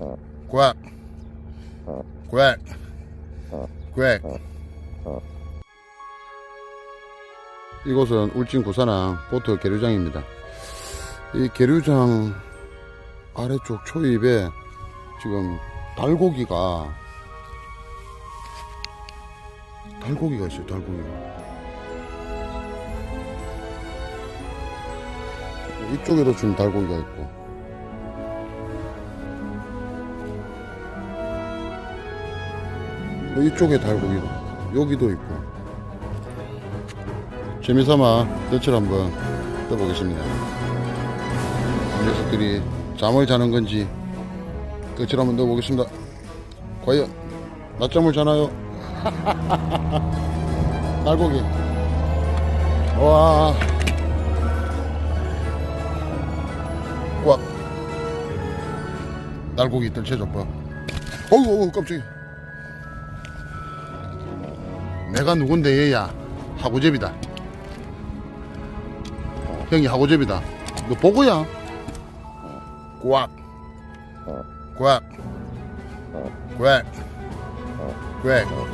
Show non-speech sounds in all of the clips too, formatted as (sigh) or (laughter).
꽉, 꽉, 꽉. 이곳은 울진 구산항 보트 계류장입니다. 이 계류장 아래쪽 초입에 지금 달고기가 달고기가 있어요. 달고기가. 이쪽에도 지금 달고기가 있고. 이쪽에 달고기도 여기도 있고. 재미삼아 볕을 한번 떠보겠습니다. 이 녀석들이 잠을 자는 건지 끝을 한번 넣어보겠습니다. 과연 낮잠을 자나요? (laughs) 달고기. 와. 꽉. 날고기 뜰채 줘봐 어우 어우 깜짝이야 내가 누군데 얘야 하고제비다 형이 하고제비다 너 보고야 꽉 꽉, 꽉, 꽉.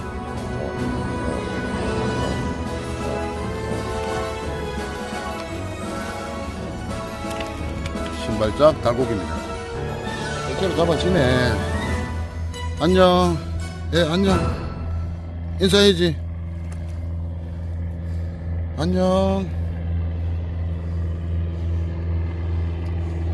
신발짝 달고기입니다. 실제로 잡아지네. 안녕. 예, 안녕. 인사해야지. 안녕.